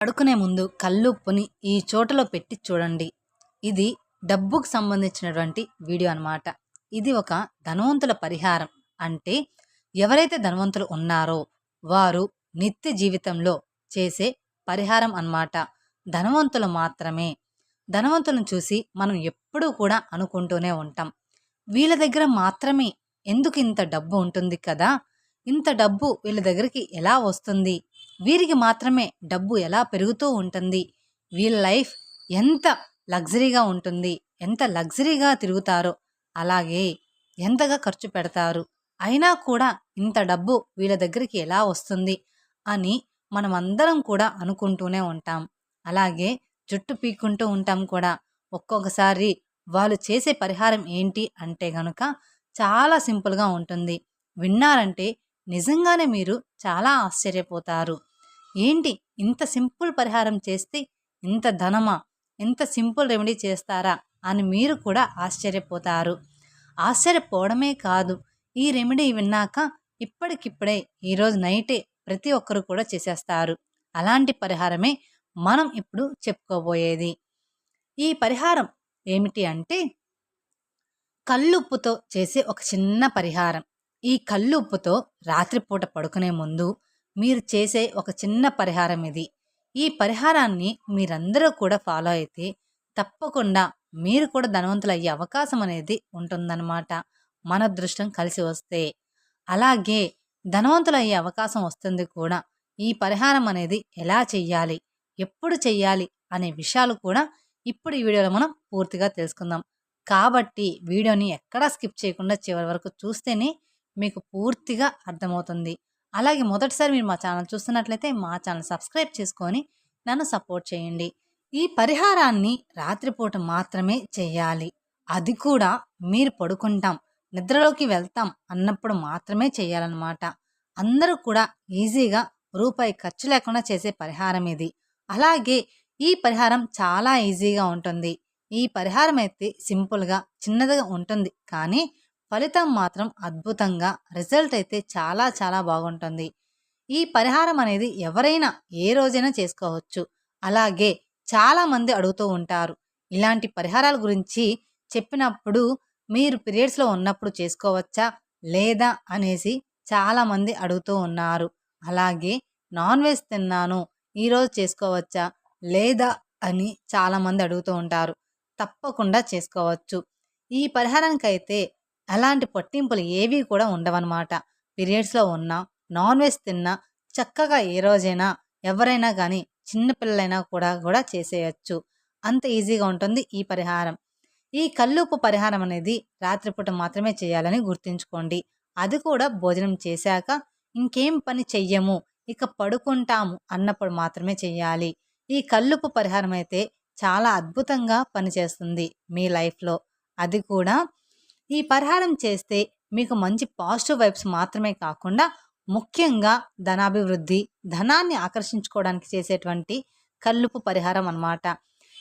పడుకునే ముందు కళ్ళుప్పుని ఈ చోటలో పెట్టి చూడండి. ఇది డబ్బుకు సంబంధించినటువంటి వీడియో అనమాట ఇది ఒక ధనవంతుల పరిహారం. అంటే ఎవరైతే ధనవంతులు ఉన్నారో వారు నిత్య జీవితంలో చేసే పరిహారం అన్నమాట. ధనవంతులు మాత్రమే. ధనవంతులను చూసి మనం ఎప్పుడూ కూడా అనుకుంటూనే ఉంటాం. వీళ్ళ దగ్గర మాత్రమే ఎందుకు ఇంత డబ్బు ఉంటుంది కదా? ఇంత డబ్బు వీళ్ళ దగ్గరికి ఎలా వస్తుంది? వీరికి మాత్రమే డబ్బు ఎలా పెరుగుతూ ఉంటుంది? వీళ్ళ లైఫ్ ఎంత లగ్జరీగా ఉంటుంది? ఎంత లగ్జరీగా తిరుగుతారో? అలాగే ఎంతగా ఖర్చు పెడతారు? అయినా కూడా ఇంత డబ్బు వీళ్ళ దగ్గరికి ఎలా వస్తుంది? అని మనమందరం కూడా అనుకుంటూనే ఉంటాం. అలాగే జుట్టు పీక్కుంటూ ఉంటాం కూడా. ఒక్కొక్కసారి వాళ్ళు చేసే పరిహారం ఏంటి అంటే గనుక చాలా సింపుల్గా ఉంటుంది. విన్నారంటే నిజంగానే మీరు చాలా ఆశ్చర్యపోతారు. ఏంటి? ఇంత సింపుల్ పరిహారం చేస్తే ఇంత ధనమా? ఇంత సింపుల్ రెమెడీ చేస్తారా? అని మీరు కూడా ఆశ్చర్యపోతారు. ఆశ్చర్యపోవడమే కాదు ఈ రెమెడీ విన్నాక ఇప్పటికిప్పుడే ఈరోజు నైటే ప్రతి ఒక్కరు కూడా చేసేస్తారు. అలాంటి పరిహారమే మనం ఇప్పుడు చెప్పుకోబోయేది. ఈ పరిహారం ఏమిటి అంటే కల్లుప్పుతో చేసే ఒక చిన్న పరిహారం. ఈ కళ్ళు ఉప్పుతో రాత్రిపూట పడుకునే ముందు మీరు చేసే ఒక చిన్న పరిహారం ఇది. ఈ పరిహారాన్ని మీరందరూ కూడా ఫాలో అయితే తప్పకుండా మీరు కూడా ధనవంతులు అయ్యే అవకాశం అనేది ఉంటుందన్నమాట. మన అదృష్టం కలిసి వస్తే. అలాగే ధనవంతులు అయ్యే అవకాశం వస్తుంది కూడా. ఈ పరిహారం అనేది ఎలా చెయ్యాలి? ఎప్పుడు చెయ్యాలి? అనే విషయాలు కూడా ఇప్పుడు ఈ వీడియోలో మనం పూర్తిగా తెలుసుకుందాం. కాబట్టి వీడియోని ఎక్కడా స్కిప్ చేయకుండా చివరి వరకు చూస్తేనే మీకు పూర్తిగా అర్థమవుతుంది. అలాగే మొదటిసారి మీరు మా ఛానల్ చూస్తున్నట్లయితే మా ఛానల్ సబ్స్క్రైబ్ చేసుకొని నన్ను సపోర్ట్ చేయండి. ఈ పరిహారాన్ని రాత్రిపూట మాత్రమే చేయాలి. అది కూడా మీరు పడుకుంటాం నిద్రలోకి వెళ్తాం అన్నప్పుడు మాత్రమే చేయాలన్నమాట. అందరూ కూడా ఈజీగా రూపాయి ఖర్చు లేకుండా చేసే పరిహారం ఇది. అలాగే ఈ పరిహారం చాలా ఈజీగా ఉంటుంది. ఈ పరిహారం అయితే సింపుల్గా చిన్నదిగా ఉంటుంది. కానీ ఫలితం మాత్రం అద్భుతంగా రిజల్ట్ అయితే చాలా చాలా బాగుంటుంది. ఈ పరిహారం అనేది ఎవరైనా ఏ రోజైనా చేసుకోవచ్చు. అలాగే చాలామంది అడుగుతూ ఉంటారు ఇలాంటి పరిహారాల గురించి చెప్పినప్పుడు మీరు పీరియడ్స్లో ఉన్నప్పుడు చేసుకోవచ్చా? లేదా? అనేసి చాలామంది అడుగుతూ ఉన్నారు. అలాగే నాన్ వెజ్ తిన్నాను ఈరోజు చేసుకోవచ్చా? లేదా? అని చాలామంది అడుగుతూ ఉంటారు. తప్పకుండా చేసుకోవచ్చు. ఈ పరిహారానికి అయితే అలాంటి పట్టింపులు ఏవీ కూడా ఉండవన్నమాట. పీరియడ్స్లో ఉన్నా నాన్ వెజ్ తిన్నా చక్కగా ఏ రోజైనా ఎవరైనా కానీ చిన్నపిల్లలైనా కూడా కూడా చేసేయచ్చు. అంత ఈజీగా ఉంటుంది ఈ పరిహారం. ఈ కల్లుపు పరిహారం అనేది రాత్రిపూట మాత్రమే చేయాలని గుర్తుంచుకోండి. అది కూడా భోజనం చేశాక ఇంకేం పని చెయ్యము ఇక పడుకుంటాము అన్నప్పుడు మాత్రమే చేయాలి ఈ కల్లుపు పరిహారం అయితే చాలా అద్భుతంగా పనిచేస్తుంది మీ లైఫ్లో. అది కూడా ఈ పరిహారం చేస్తే మీకు మంచి పాజిటివ్ వైబ్స్ మాత్రమే కాకుండా ముఖ్యంగా ధనాభివృద్ధి ధనాన్ని ఆకర్షించుకోవడానికి చేసేటువంటి కల్లుపు పరిహారం అన్నమాట.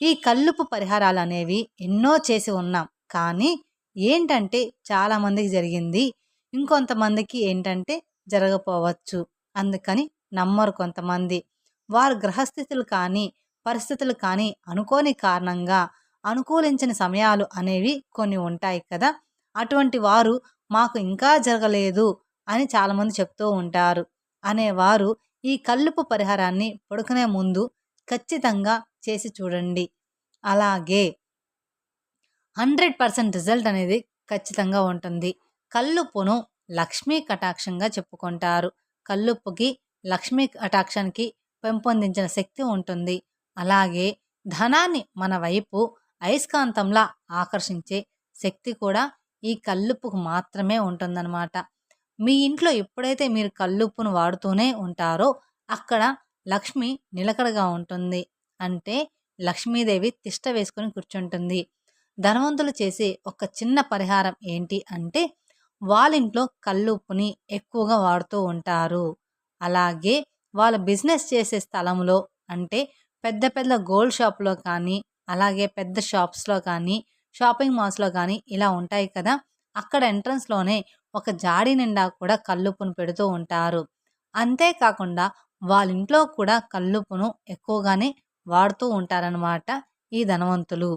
ఈ కల్లుపు పరిహారాలు అనేవి ఎన్నో చేసి ఉన్నాం. కానీ ఏంటంటే చాలామందికి జరిగింది. ఇంకొంతమందికి ఏంటంటే జరగపోవచ్చు అందుకని నమ్మరు కొంతమంది. వారు గ్రహస్థితులు కానీ పరిస్థితులు కానీ అనుకోని కారణంగా అనుకూలించిన సమయాలు అనేవి కొన్ని ఉంటాయి కదా. అటువంటి వారు మాకు ఇంకా జరగలేదు అని చాలామంది చెప్తూ ఉంటారు. అనేవారు ఈ కల్లుపు పరిహారాన్ని పడుకునే ముందు ఖచ్చితంగా చేసి చూడండి. అలాగే హండ్రెడ్ పర్సెంట్ రిజల్ట్ అనేది ఖచ్చితంగా ఉంటుంది. కల్లుప్పును లక్ష్మీ కటాక్షంగా చెప్పుకుంటారు. కల్లుప్పుకి లక్ష్మీ కటాక్షానికి పెంపొందించిన శక్తి ఉంటుంది. అలాగే ధనాన్ని మన వైపు అయస్కాంతంలా ఆకర్షించే శక్తి కూడా ఈ కల్లుప్పుకు మాత్రమే ఉంటుందన్నమాట. మీ ఇంట్లో ఎప్పుడైతే మీరు కల్లుప్పును వాడుతూనే ఉంటారో అక్కడ లక్ష్మి నిలకడగా ఉంటుంది. అంటే లక్ష్మీదేవి తిష్ట వేసుకొని కూర్చుంటుంది. ధనవంతులు చేసే ఒక చిన్న పరిహారం ఏంటి అంటే వాళ్ళింట్లో కల్లుప్పుని ఎక్కువగా వాడుతూ ఉంటారు. అలాగే వాళ్ళ బిజినెస్ చేసే స్థలంలో అంటే పెద్ద పెద్ద గోల్డ్ షాప్లో కానీ అలాగే పెద్ద షాప్స్లో కానీ షాపింగ్ మాల్స్లో కానీ ఇలా ఉంటాయి కదా అక్కడ ఎంట్రన్స్లోనే ఒక జాడి నిండా కూడా కల్లుప్పును పెడుతూ ఉంటారు. అంతేకాకుండా వాళ్ళ ఇంట్లో కూడా కల్లుప్పును ఎక్కువగానే వాడుతూ ఉంటారనమాట ఈ ధనవంతులు.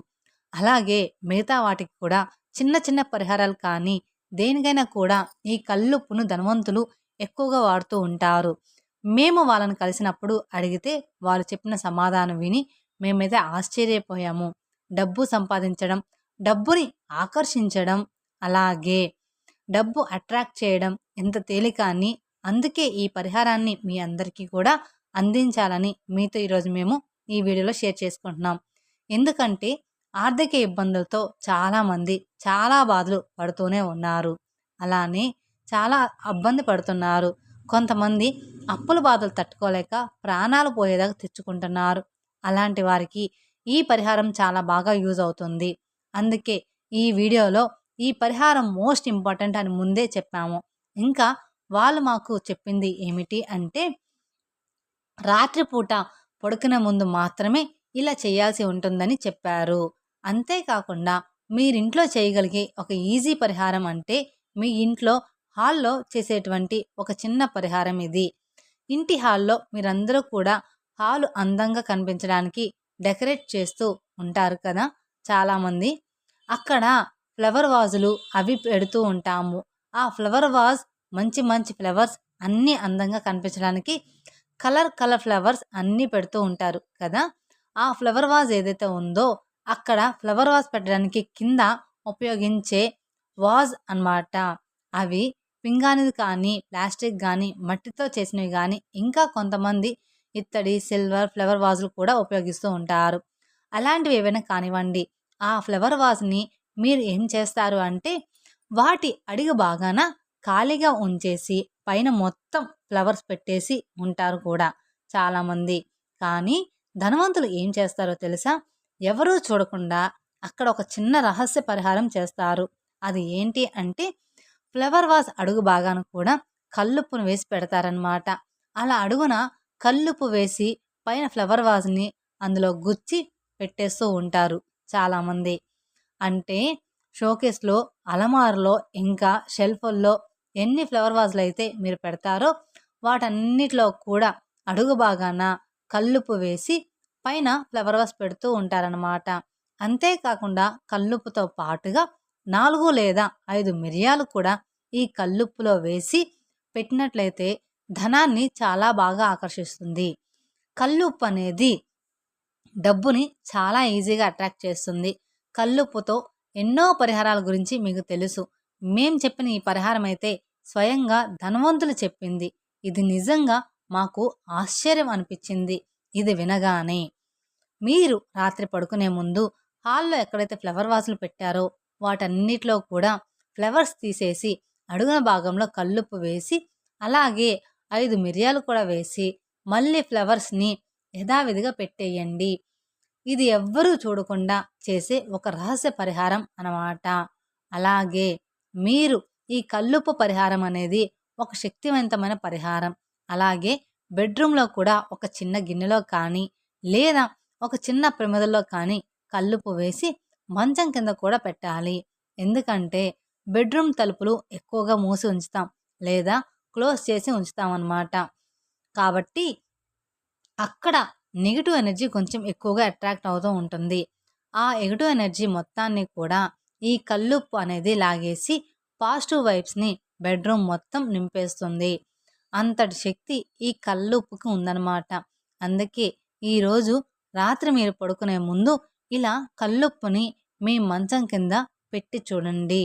అలాగే మిగతా వాటికి కూడా చిన్న చిన్న పరిహారాలు కానీ దేనికైనా కూడా ఈ కల్లుప్పును ధనవంతులు ఎక్కువగా వాడుతూ ఉంటారు. మేము వాళ్ళని కలిసినప్పుడు అడిగితే వాళ్ళు చెప్పిన సమాధానం విని మేమైతే ఆశ్చర్యపోయాము. డబ్బు సంపాదించడం డబ్బుని ఆకర్షించడం అలాగే డబ్బు అట్రాక్ట్ చేయడం ఎంత తేలిక అని అందుకే ఈ పరిహారాన్ని మీ అందరికీ కూడా అందించాలని మీతో ఈరోజు మేము ఈ వీడియోలో షేర్ చేసుకుంటున్నాం. ఎందుకంటే ఆర్థిక ఇబ్బందులతో చాలామంది చాలా బాధలు పడుతూనే ఉన్నారు. అలానే చాలా ఇబ్బంది పడుతున్నారు. కొంతమంది అప్పుల బాధలు తట్టుకోలేక ప్రాణాలు పోయేదాకా తెచ్చుకుంటున్నారు. అలాంటి వారికి ఈ పరిహారం చాలా బాగా యూజ్ అవుతుంది. అందుకే ఈ వీడియోలో ఈ పరిహారం మోస్ట్ ఇంపార్టెంట్ అని ముందే చెప్పాము. ఇంకా వాళ్ళు మాకు చెప్పింది ఏమిటి అంటే రాత్రిపూట పడుకునే ముందు మాత్రమే ఇలా చేయాల్సి ఉంటుందని చెప్పారు. అంతేకాకుండా మీరింట్లో చేయగలిగే ఒక ఈజీ పరిహారం అంటే మీ ఇంట్లో హాల్లో చేసేటువంటి ఒక చిన్న పరిహారం ఇది. ఇంటి హాల్లో మీరందరూ కూడా హాలు అందంగా కనిపించడానికి డెకరేట్ చేస్తూ ఉంటారు కదా. చాలామంది అక్కడ ఫ్లవర్ వాజులు అవి పెడుతూ ఉంటాము. ఆ ఫ్లవర్ వాజ్ మంచి మంచి ఫ్లవర్స్ అన్నీ అందంగా కనిపించడానికి కలర్ కలర్ ఫ్లవర్స్ అన్నీ పెడుతూ ఉంటారు కదా. ఆ ఫ్లవర్ వాజ్ ఏదైతే ఉందో అక్కడ ఫ్లవర్ వాజ్ పెట్టడానికి కింద ఉపయోగించే వాజ్ అన్నమాట. అవి పింగాణిది కానీ ప్లాస్టిక్ కానీ మట్టితో చేసినవి కానీ ఇంకా కొంతమంది ఇత్తడి సిల్వర్ ఫ్లవర్ వాజులు కూడా ఉపయోగిస్తూ ఉంటారు. అలాంటివి ఏవైనా కానివ్వండి ఆ ఫ్లవర్ వాజ్ని మీరు ఏం చేస్తారు అంటే వాటి అడిగ బాగాన ఖాళీగా ఉంచేసి పైన మొత్తం ఫ్లవర్స్ పెట్టేసి ఉంటారు కూడా చాలామంది. కానీ ధనవంతులు ఏం చేస్తారో తెలుసా? ఎవరూ చూడకుండా అక్కడ ఒక చిన్న రహస్య పరిహారం చేస్తారు. అది ఏంటి అంటే ఫ్లవర్ వాజ్ అడుగు బాగాను కూడా కల్లుప్పును వేసి పెడతారనమాట అలా అడుగున కల్లుప్పు వేసి పైన ఫ్లవర్ వాజ్ని అందులో గుచ్చి పెట్టేస్తూ ఉంటారు చాలామంది. అంటే షోకేస్లో అలమారులో ఇంకా షెల్ఫుల్లో ఎన్ని ఫ్లవర్ వాజ్లు అయితే మీరు పెడతారో వాటన్నిటిలో కూడా అడుగు భాగాన కల్లుపు వేసి పైన ఫ్లవర్ వాజ్ పెడుతూ ఉంటారనమాట అంతేకాకుండా కల్లుప్పుతో పాటుగా నాలుగు లేదా ఐదు మిరియాలు కూడా ఈ కల్లుప్పులో వేసి పెట్టినట్లయితే ధనాన్ని చాలా బాగా ఆకర్షిస్తుంది. కల్లుప్పు అనేది డబ్బుని చాలా ఈజీగా అట్రాక్ట్ చేస్తుంది. కల్లుప్పుతో ఎన్నో పరిహారాల గురించి మీకు తెలుసు. మేం చెప్పిన ఈ పరిహారం అయితే స్వయంగా ధనవంతులు చెప్పింది. ఇది నిజంగా మాకు ఆశ్చర్యం అనిపించింది. ఇది వినగానే మీరు రాత్రి పడుకునే ముందు హాల్లో ఎక్కడైతే ఫ్లవర్ వాసులు పెట్టారో వాటన్నిటిలో కూడా ఫ్లవర్స్ తీసేసి అడుగున భాగంలో కల్లుప్పు వేసి అలాగే ఐదు మిరియాలు కూడా వేసి మళ్ళీ ఫ్లవర్స్ని యథావిధిగా పెట్టేయండి. ఇది ఎవ్వరూ చూడకుండా చేసే ఒక రహస్య పరిహారం అన్నమాట. అలాగే మీరు ఈ కల్లుప్పు పరిహారం అనేది ఒక శక్తివంతమైన పరిహారం. అలాగే బెడ్రూమ్లో కూడా ఒక చిన్న గిన్నెలో కానీ లేదా ఒక చిన్న ప్రమిదలో కానీ కల్లుపు వేసి మంచం కింద కూడా పెట్టాలి. ఎందుకంటే బెడ్రూమ్ తలుపులు ఎక్కువగా మూసి ఉంచుతాం లేదా క్లోజ్ చేసి ఉంచుతామన్నమాట కాబట్టి అక్కడ నెగిటివ్ ఎనర్జీ కొంచెం ఎక్కువగా అట్రాక్ట్ అవుతూ ఉంటుంది. ఆ నెగిటివ్ ఎనర్జీ మొత్తాన్ని కూడా ఈ కల్లుప్పు అనేది లాగేసి పాజిటివ్ వైబ్స్ని బెడ్రూమ్ మొత్తం నింపేస్తుంది. అంతటి శక్తి ఈ కల్లుప్పుకి ఉందన్నమాట. అందుకే ఈరోజు రాత్రి మీరు పడుకునే ముందు ఇలా కల్లుప్పుని మీ మంచం కింద పెట్టి చూడండి.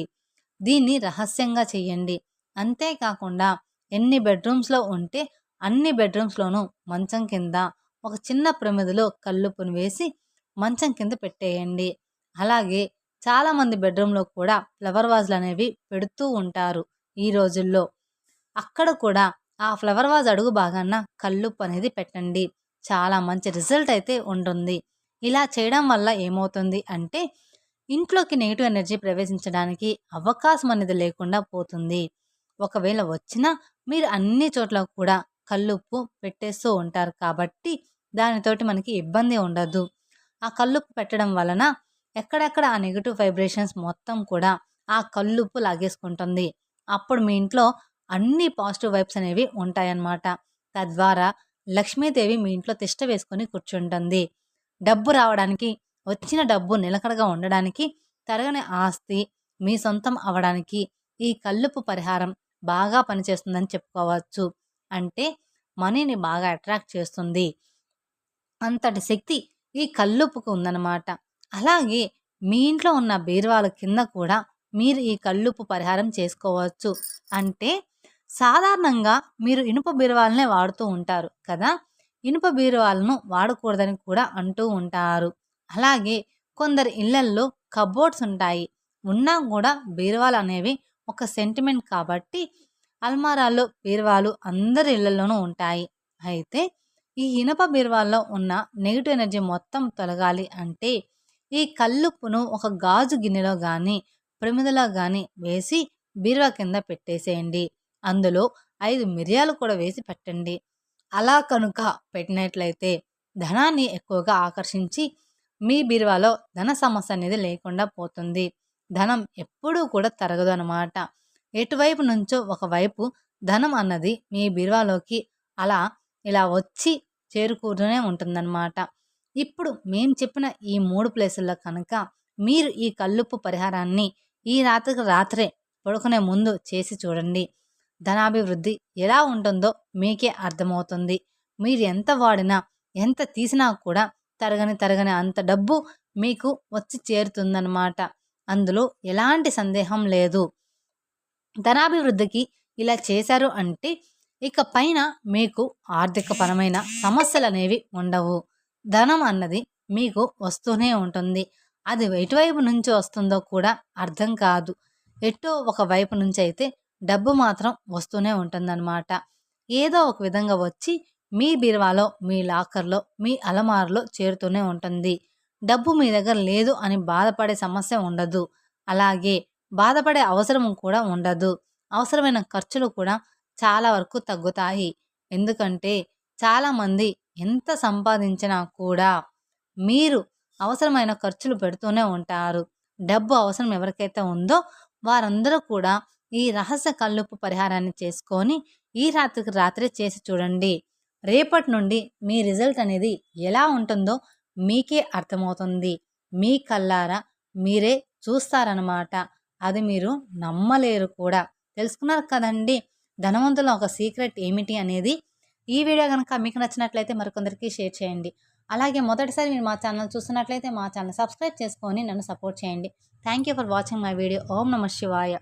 దీన్ని రహస్యంగా చేయండి. అంతేకాకుండా ఎన్ని బెడ్రూమ్స్లో ఉంటే అన్ని బెడ్రూమ్స్లోనూ మంచం కింద ఒక చిన్న ప్రమిదిలో కల్లుప్పును వేసి మంచం కింద పెట్టేయండి. అలాగే చాలామంది బెడ్రూమ్లో కూడా ఫ్లవర్ వాజ్లు అనేవి పెడుతూ ఉంటారు ఈ రోజుల్లో. అక్కడ కూడా ఆ ఫ్లవర్ వాజ్ అడుగు భాగాన కల్లుప్పు అనేది పెట్టండి. చాలా మంచి రిజల్ట్ అయితే ఉంటుంది. ఇలా చేయడం వల్ల ఏమవుతుంది అంటే ఇంట్లోకి నెగిటివ్ ఎనర్జీ ప్రవేశించడానికి అవకాశం అనేది లేకుండా పోతుంది. ఒకవేళ వచ్చినా మీరు అన్ని చోట్ల కూడా కల్లుప్పు పెట్టేస్తూ ఉంటారు కాబట్టి దానితోటి మనకి ఇబ్బంది ఉండదు. ఆ కల్లుప్పు పెట్టడం వలన ఎక్కడెక్కడ ఆ నెగిటివ్ వైబ్రేషన్స్ మొత్తం కూడా ఆ కల్లుప్పు లాగేసుకుంటుంది. అప్పుడు మీ ఇంట్లో అన్ని పాజిటివ్ వైబ్స్ అనేవి ఉంటాయన్నమాట. తద్వారా లక్ష్మీదేవి మీ ఇంట్లో తిష్ట వేసుకొని కూర్చుంటుంది. డబ్బు రావడానికి వచ్చిన డబ్బు నిలకడగా ఉండడానికి తరగని ఆస్తి మీ సొంతం అవడానికి ఈ కల్లుపు పరిహారం బాగా పనిచేస్తుందని చెప్పుకోవచ్చు. అంటే మనీని బాగా అట్రాక్ట్ చేస్తుంది. అంతటి శక్తి ఈ కల్లుపుకు ఉందన్నమాట. అలాగే మీ ఇంట్లో ఉన్న బీరువాల కింద కూడా మీరు ఈ కల్లుప్పు పరిహారం చేసుకోవచ్చు. అంటే సాధారణంగా మీరు ఇనుప బీరువాలనే వాడుతూ ఉంటారు కదా? ఇనుప బీరువాలను వాడకూడదని కూడా అంటూ ఉంటారు. అలాగే కొందరు ఇళ్ళల్లో కబోర్డ్స్ ఉంటాయి. ఉన్నా కూడా బీరువాలు అనేవి ఒక సెంటిమెంట్ కాబట్టి అల్మారాల్లో బీరువాలు అందరి ఇళ్ళలోనూ ఉంటాయి. అయితే ఈ ఇనప బీరువాల్లో ఉన్న నెగిటివ్ ఎనర్జీ మొత్తం తొలగాలి అంటే ఈ కల్లుప్పును ఒక గాజు గిన్నెలో కానీ ప్రమిదలో కానీ వేసి బీరువా కింద పెట్టేసేయండి. అందులో ఐదు మిరియాలు కూడా వేసి పెట్టండి. అలా కనుక పెట్టినట్లయితే ధనాన్ని ఎక్కువగా ఆకర్షించి మీ బీరువాలో ధన సమస్య అనేది లేకుండా పోతుంది. ధనం ఎప్పుడూ కూడా తరగదు అనమాట ఎటువైపు నుంచో ఒకవైపు ధనం అన్నది మీ బీరువాలోకి అలా ఇలా వచ్చి చేరుకుంటూనే ఉంటుందన్నమాట. ఇప్పుడు మేము చెప్పిన ఈ మూడు ప్లేసుల్లో కనుక మీరు ఈ కల్లుప్పు పరిహారాన్ని ఈ రాత్రికి రాత్రే పడుకునే ముందు చేసి చూడండి. ధనాభివృద్ధి ఎలా ఉంటుందో మీకే అర్థమవుతుంది. మీరు ఎంత వాడినా ఎంత తీసినా కూడా తరగని తరగని అంత డబ్బు మీకు వచ్చి చేరుతుందన్నమాట. అందులో ఎలాంటి సందేహం లేదు. ధనాభివృద్ధికి ఇలా చేశారు అంటే ఇక పైన మీకు ఆర్థికపరమైన సమస్యలు అనేవి ఉండవు. ధనం అన్నది మీకు వస్తూనే ఉంటుంది. అది ఎటువైపు నుంచి వస్తుందో కూడా అర్థం కాదు. ఎటో ఒక వైపు నుంచి అయితే డబ్బు మాత్రం వస్తూనే ఉంటుందన్నమాట. ఏదో ఒక విధంగా వచ్చి మీ బీరువాలో మీ లాకర్లో మీ అలమారులో చేరుతూనే ఉంటుంది. డబ్బు మీ దగ్గర లేదు అని బాధపడే సమస్య ఉండదు. అలాగే బాధపడే అవసరం కూడా ఉండదు. అవసరమైన ఖర్చులు కూడా చాలా వరకు తగ్గుతాయి. ఎందుకంటే చాలామంది ఎంత సంపాదించినా కూడా మీరు అవసరమైన ఖర్చులు పెడుతూనే ఉంటారు. డబ్బు అవసరం ఎవరికైతే ఉందో వారందరూ కూడా ఈ రహస్య కల్లుపు పరిహారాన్ని చేసుకొని ఈ రాత్రికి రాత్రి చేసి చూడండి. రేపటి నుండి మీ రిజల్ట్ అనేది ఎలా ఉంటుందో మీకే అర్థమవుతుంది. మీ కల్లారా మీరే చూస్తారన్నమాట. అది మీరు నమ్మలేరు కూడా. తెలుసుకున్నారు కదండి ధనవంతుల ఒక సీక్రెట్ ఏమిటి అనేది? ఈ వీడియో కనుక మీకు నచ్చినట్లయితే మరికొందరికి షేర్ చేయండి. అలాగే మొదటిసారి మీరు మా ఛానల్ చూస్తున్నట్లయితే మా ఛానల్ సబ్స్క్రైబ్ చేసుకొని నన్ను సపోర్ట్ చేయండి. Thank you for watching my video. ఓం నమ శివాయ.